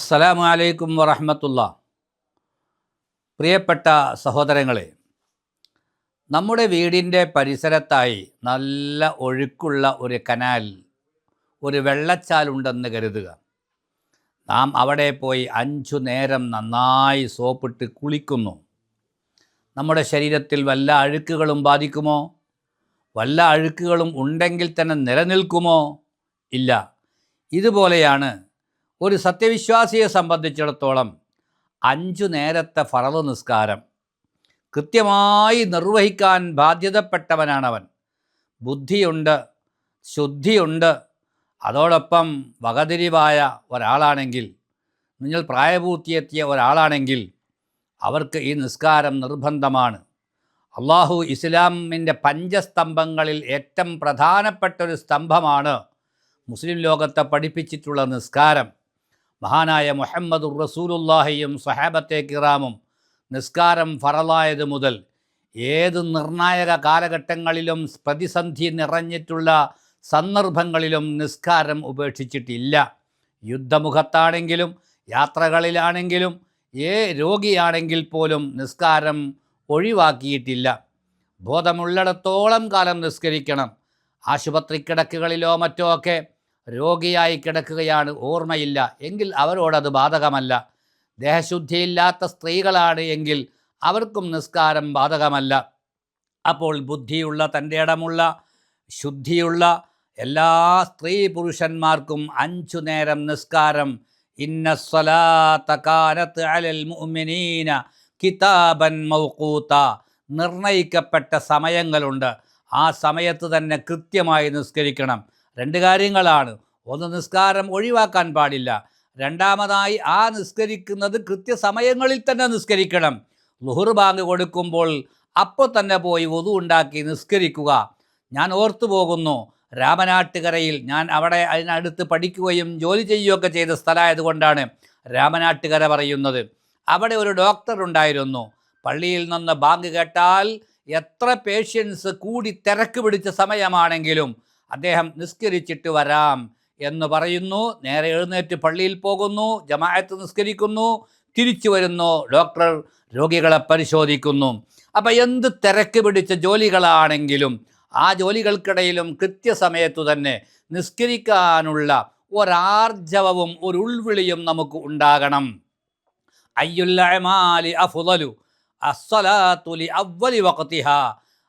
അസ്സലാമു അലൈക്കും വറഹമത്തുള്ള. പ്രിയപ്പെട്ട സഹോദരങ്ങളെ നമ്മുടെ വീടിന്റെ പരിസരത്തായി നല്ല ഒഴുക്കുള്ള ഒരു കനാൽ ഒരു വെള്ളച്ചാലുണ്ടെന്ന് കരുതുക. നാം അവിടെ പോയി അഞ്ചു നേരം നന്നായി സോപ്പിട്ട് കുളിക്കുന്നു. നമ്മുടെ ശരീരത്തിൽ വല്ല അഴുക്കുകളും ബാധിക്കുമോ? വല്ല അഴുക്കുകളും ഉണ്ടെങ്കിൽ തന്നെ നിലനിൽക്കുമോ? ഇല്ല. ഇതുപോലെയാണ് ഒരു സത്യവിശ്വാസിയെ സംബന്ധിച്ചിടത്തോളം അഞ്ചു നേരത്തെ ഫറവ് നിസ്കാരം. കൃത്യമായി നിർവഹിക്കാൻ ബാധ്യതപ്പെട്ടവനാണവൻ. ബുദ്ധിയുണ്ട് ശുദ്ധിയുണ്ട്. അതോടൊപ്പം വകതിരിവായ ഒരാളാണെങ്കിൽ നിങ്ങൾ പ്രായപൂർത്തിയെത്തിയ ഒരാളാണെങ്കിൽ അവർക്ക് ഈ നിസ്കാരം നിർബന്ധമാണ്. അള്ളാഹു ഇസ്ലാമിന്റെ പഞ്ചസ്തംഭങ്ങളിൽ ഏറ്റവും പ്രധാനപ്പെട്ട ഒരു സ്തംഭമാണ് മുസ്ലിം ലോകത്തെ പഠിപ്പിച്ചിട്ടുള്ള നിസ്കാരം. മഹാനായ മുഹമ്മദ് റസൂലുല്ലാഹിയും സഹാബത്തെ കിറാമും നിസ്കാരം ഫറലായത് മുതൽ ഏത് നിർണായക കാലഘട്ടങ്ങളിലും പ്രതിസന്ധി നിറഞ്ഞിട്ടുള്ള സന്ദർഭങ്ങളിലും നിസ്കാരം ഉപേക്ഷിച്ചിട്ടില്ല. യുദ്ധമുഖത്താണെങ്കിലും യാത്രകളിലാണെങ്കിലും ഏ രോഗിയാണെങ്കിൽ പോലും നിസ്കാരം ഒഴിവാക്കിയിട്ടില്ല. ബോധമുള്ളിടത്തോളം കാലം നിസ്കരിക്കണം. ആശുപത്രി കിടക്കുകളിലോ മറ്റോ ഒക്കെ രോഗിയായി കിടക്കുകയാണ് ഓർമ്മയില്ല. എങ്കിൽ അവരോടത് ബാധകമല്ല. ദേഹശുദ്ധിയില്ലാത്ത സ്ത്രീകളാണ് എങ്കിൽ അവർക്കും നിസ്കാരം ബാധകമല്ല. അപ്പോൾ ബുദ്ധിയുള്ള തന്റെ ഇടമുള്ള ശുദ്ധിയുള്ള എല്ലാ സ്ത്രീ പുരുഷന്മാർക്കും അഞ്ചു നേരം നിസ്കാരം. ഇന്ന സ്വലാത്ത കാലത്ത് അലൽ മുഅ്മിനീന കിതാബൻ മൗക്കൂത്ത നിർണയിക്കപ്പെട്ട സമയങ്ങളുണ്ട്. ആ സമയത്ത് തന്നെ കൃത്യമായി നിസ്കരിക്കണം. രണ്ട് കാര്യങ്ങളാണ്. ഒന്ന് നിസ്കാരം ഒഴിവാക്കാൻ പാടില്ല. രണ്ടാമതായി ആ നിസ്കരിക്കുന്നത് കൃത്യസമയങ്ങളിൽ തന്നെ നിസ്കരിക്കണം. ലുഹുർ ബാങ്ക് കൊടുക്കുമ്പോൾ അപ്പോൾ തന്നെ പോയി വധു ഉണ്ടാക്കി നിസ്കരിക്കുക. ഞാൻ ഓർത്തു പോകുന്നു രാമനാട്ടുകരയിൽ ഞാൻ അവിടെ അതിനടുത്ത് പഠിക്കുകയും ജോലി ചെയ്യുകയൊക്കെ ചെയ്ത സ്ഥലമായതുകൊണ്ടാണ് രാമനാട്ടുകര പറയുന്നത്. അവിടെ ഒരു ഡോക്ടർ ഉണ്ടായിരുന്നു. പള്ളിയിൽ നിന്ന് ബാങ്ക് കേട്ടാൽ എത്ര പേഷ്യൻസ് കൂടി തിരക്ക് പിടിച്ച സമയമാണെങ്കിലും അദ്ദേഹം നിസ്കരിച്ചിട്ട് വരാം എന്ന് പറയുന്നു. നേരെ എഴുന്നേറ്റ് പള്ളിയിൽ പോകുന്നു. ജമാഅത്ത് നിസ്കരിക്കുന്നു. തിരിച്ചു വരുന്നു. ഡോക്ടർ രോഗികളെ പരിശോധിക്കുന്നു. അപ്പം എന്ത് തിരക്ക് പിടിച്ച ജോലികളാണെങ്കിലും ആ ജോലികൾക്കിടയിലും കൃത്യസമയത്തു തന്നെ നിസ്കരിക്കാനുള്ള ഒരാർജവവും ഒരു ഉൾവിളിയും നമുക്ക് ഉണ്ടാകണം. അയ്യുല്ലമാലി അഫുദലു അസ്സലാത്തുലി അവലി വക്തിഹ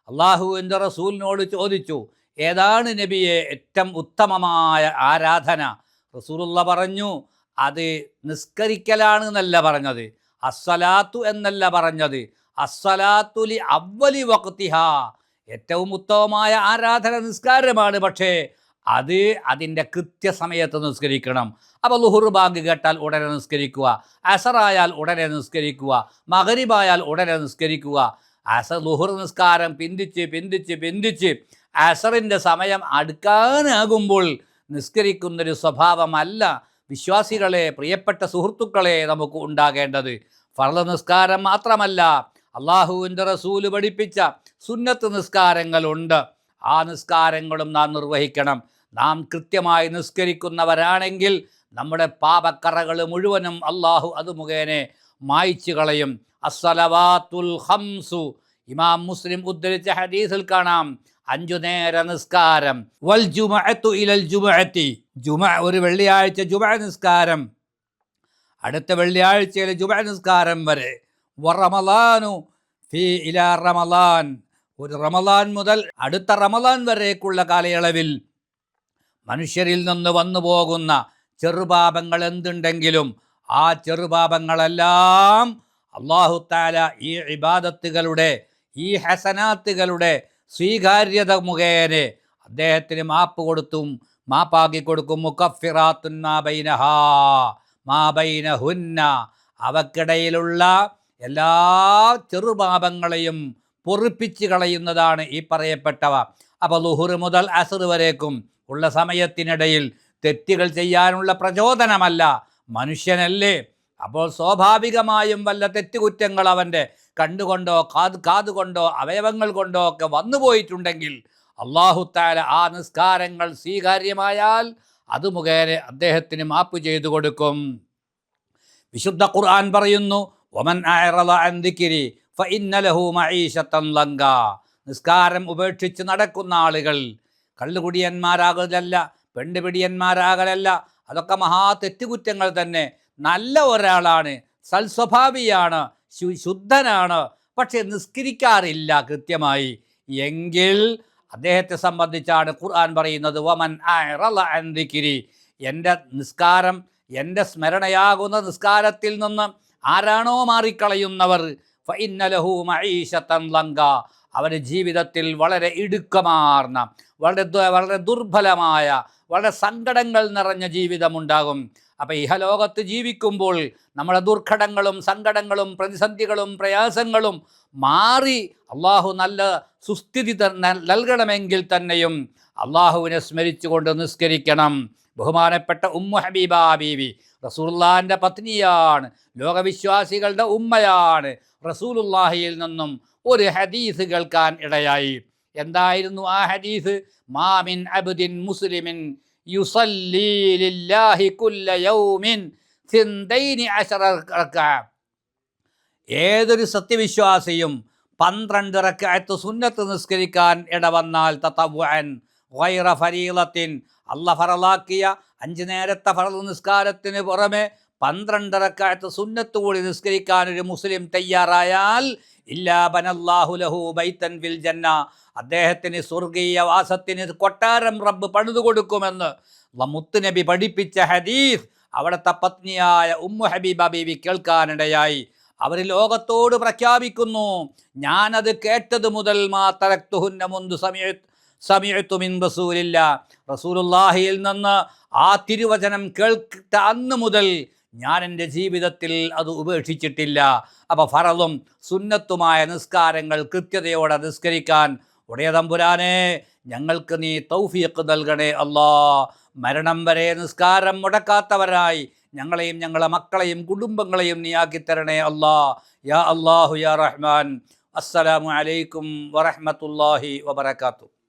അള്ളാഹുവിന്റെ റസൂലിനോട് ചോദിച്ചു ഏതാണ് നബിയെ ഏറ്റവും ഉത്തമമായ ആരാധന? റസൂലുള്ള പറഞ്ഞു അത് നിസ്കരിക്കലാണ് എന്നല്ല പറഞ്ഞത്. അസ്സലാത്തു എന്നല്ല പറഞ്ഞത്. അസ്സലാത്തുലി അവലി വക്തിഹ ഏറ്റവും ഉത്തമമായ ആരാധന നിസ്കാരമാണ്. പക്ഷേ അത് അതിന്റെ കൃത്യസമയത്ത് നിസ്കരിക്കണം. അപ്പോൾ ലുഹുർ ബാങ്ക് കേട്ടാൽ ഉടനെ നിസ്കരിക്കുക. അസറായാൽ ഉടനെ നിസ്കരിക്കുക. മകരിബായാൽ ഉടനെ നിസ്കരിക്കുക. അസർ ലുഹുർ നിസ്കാരം പിന്തിച്ച് പിന്തിച്ച് പിന്തിച്ച് അസറിന്റെ സമയം അടുക്കാനാകുമ്പോൾ നിസ്കരിക്കുന്നൊരു സ്വഭാവമല്ല. വിശ്വാസികളെ പ്രിയപ്പെട്ട സുഹൃത്തുക്കളെ നമുക്ക് ഉണ്ടാകേണ്ടത് ഫർള നിസ്കാരം മാത്രമല്ല. അള്ളാഹുവിന്റെ റസൂൽ പഠിപ്പിച്ച സുന്നത്ത് നിസ്കാരങ്ങളുണ്ട്. ആ നിസ്കാരങ്ങളും നാം നിർവഹിക്കണം. നാം കൃത്യമായി നിസ്കരിക്കുന്നവരാണെങ്കിൽ നമ്മുടെ പാപക്കറകൾ മുഴുവനും അള്ളാഹു അത് മുഖേന മായ്ച്ചു കളയും. അസ്സലവാത്തുൽ ഹംസു ഇമാം മുസ്ലിം ഉദ്ധരിച്ച ഹദീസിൽ കാണാം. അഞ്ചു നേര നിസ്കാരം വൽ ജുമഅത്തു ഇലൽ ജുമഅത്തി. ജുമ ഒരു വെള്ളിയാഴ്ച ജുമ നിസ്കാരം അടുത്ത വെള്ളിയാഴ്ചയിലെ ജുമ നിസ്കാരം വരെ വറമലാനു ഫീ ഇല റമലാൻ ഒരു റമലാൻ മുതൽ അടുത്ത റമലാൻ വരേക്കുള്ള കാലയളവിൽ മനുഷ്യരിൽ നിന്ന് വന്നു പോകുന്ന ചെറുപാപങ്ങൾ എന്തുണ്ടെങ്കിലും ആ ചെറുപാപങ്ങളെല്ലാം അള്ളാഹു താല ഈ ഇബാദത്തുകളുടെ ഈ ഹസനാത്തുകളുടെ സ്വീകാര്യത മുഖേന അദ്ദേഹത്തിന് മാപ്പ് കൊടുത്തും മാപ്പാക്കി കൊടുക്കും മാബൈനഹുന്ന അവക്കിടയിലുള്ള എല്ലാ ചെറുപാപങ്ങളെയും പൊറിപ്പിച്ച് കളയുന്നതാണ് ഈ പറയപ്പെട്ടവ. അപ്പോൾ ലുഹുർ മുതൽ അസർ വരേക്കും ഉള്ള സമയത്തിനിടയിൽ തെറ്റുകൾ ചെയ്യാനുള്ള പ്രചോദനമല്ല. മനുഷ്യനല്ലേ. അപ്പോൾ സ്വാഭാവികമായും വല്ല തെറ്റുകുറ്റങ്ങൾ അവന്റെ കണ്ണുകൊണ്ടോ കാത് കാതുകൊണ്ടോ അവയവങ്ങൾ കൊണ്ടോ ഒക്കെ വന്നു പോയിട്ടുണ്ടെങ്കിൽ അള്ളാഹുത്താല ആ നിസ്കാരങ്ങൾ സ്വീകാര്യമായാൽ അത് മുഖേന അദ്ദേഹത്തിന് മാപ്പ് ചെയ്തു കൊടുക്കും. വിശുദ്ധ ഖുർആൻ പറയുന്നു ഒമൻ അഅറള അൻ ദിക്രി ഫഇന്ന ലഹു മഈശത്തൻ ലങ്ക. നിസ്കാരം ഉപേക്ഷിച്ച് നടക്കുന്ന ആളുകൾ കള്ളുകുടിയന്മാരാകലല്ല പെണ്ണുപിടിയന്മാരാകലല്ല അതൊക്കെ മഹാ തെറ്റുകുറ്റങ്ങൾ തന്നെ. നല്ല ഒരാളാണ് സൽസ്വഭാവിയാണ് ശുദ്ധനാണ്. പക്ഷെ നിസ്കരിക്കാറില്ല കൃത്യമായി. എങ്കിൽ അദ്ദേഹത്തെ സംബന്ധിച്ചാണ് ഖുർആൻ പറയുന്നത് വമൻ അഅറള അൻ ദിക്രി. എന്റെ നിസ്കാരം എന്റെ സ്മരണയാകുന്ന നിസ്കാരത്തിൽ നിന്ന് ആരാണോ മാറിക്കളയുന്നവർ മഈശത്തൻ ലങ്ക. അവന് ജീവിതത്തിൽ വളരെ ഇടുക്കമാർന്ന വളരെ വളരെ ദുർബലമായ വളരെ സങ്കടങ്ങൾ നിറഞ്ഞ ജീവിതമുണ്ടാകും. അപ്പം ഇഹലോകത്ത് ജീവിക്കുമ്പോൾ നമ്മുടെ ദുർഘടങ്ങളും സങ്കടങ്ങളും പ്രതിസന്ധികളും പ്രയാസങ്ങളും മാറി അള്ളാഹു നല്ല സുസ്ഥിതി നൽകണമെങ്കിൽ തന്നെയും അള്ളാഹുവിനെ സ്മരിച്ചുകൊണ്ട് നിസ്കരിക്കണം. ബഹുമാനപ്പെട്ട ഉമ്മു ഹബീബ ബീവി റസൂലുള്ളാഹിന്റെ പത്നിയാണ് ലോകവിശ്വാസികളുടെ ഉമ്മയാണ്. റസൂലുള്ളാഹിയിൽ നിന്നും ഒരു ഹദീസ് കേൾക്കാൻ ഇടയായി. എന്തായിരുന്നു ആ ഹദീസ്? മാമിൻ അബ്ദിൻ മുസ്ലിമിൻ യുസല്ലി കുല്ല യൗമിൻ. ഏതൊരു സത്യവിശ്വാസിയും പന്ത്രണ്ട് റക്കായത്ത് സുന്നത്ത് നിസ്കരിക്കാൻ ഇടവന്നാൽ തത്തവൻ വൈറ ഫരീളത്തിൻ അല്ല ഫറലാക്കിയ അഞ്ച് നേരത്തെ ഫറൽ നിസ്കാരത്തിന് പുറമെ പന്ത്രണ്ട് റക്കായത്ത് സുന്നത്ത് കൂടി നിസ്കരിക്കാൻ ഒരു മുസ്ലിം തയ്യാറായാൽ ഇല്ലാ ബനല്ലാഹു ലഹു ബൈത്തൻ വിൽ ജന്ന അദ്ദേഹത്തിന് സ്വർഗീയ വാസത്തിന് കൊട്ടാരം റബ്ബ് പണിതു കൊടുക്കുമെന്ന് മുത്തുനബി പഠിപ്പിച്ച ഹദീസ് അവിടുത്തെ പത്നിയായ ഉമ്മു ഹബീബ ബീവി കേൾക്കാനിടയായി. അവർ ലോകത്തോട് പ്രഖ്യാപിക്കുന്നു ഞാനത് കേട്ടത് മുതൽ മാ തരക്തുഹുന്ന മുന്തു സമയ സമയത്തു മിൻ റസൂലില്ല റസൂലുല്ലാഹിയിൽ നിന്ന് ആ തിരുവചനം കേൾക്കിട്ട അന്ന് മുതൽ ഞാൻ എന്റെ ജീവിതത്തിൽ അത് ഉപേക്ഷിച്ചിട്ടില്ല. അപ്പോൾ ഫറലും സുന്നത്തുമായ നിസ്കാരങ്ങൾ കൃത്യതയോടെ നിസ്കരിക്കാൻ ഉടയ തമ്പുരാനെ ഞങ്ങൾക്ക് നീ തൗഫീഖ് നൽകണേ അല്ലാ. മരണം വരെ നിസ്കാരം മുടക്കാത്തവരായി ഞങ്ങളെയും ഞങ്ങളെ മക്കളെയും കുടുംബങ്ങളെയും നീ ആക്കിത്തരണേ അല്ലാ. യാ അല്ലാഹു യാ റഹ്മാൻ. അസ്സലാമു അലൈക്കും വറഹ്മത്തുള്ളാഹി വബറകാതുഹു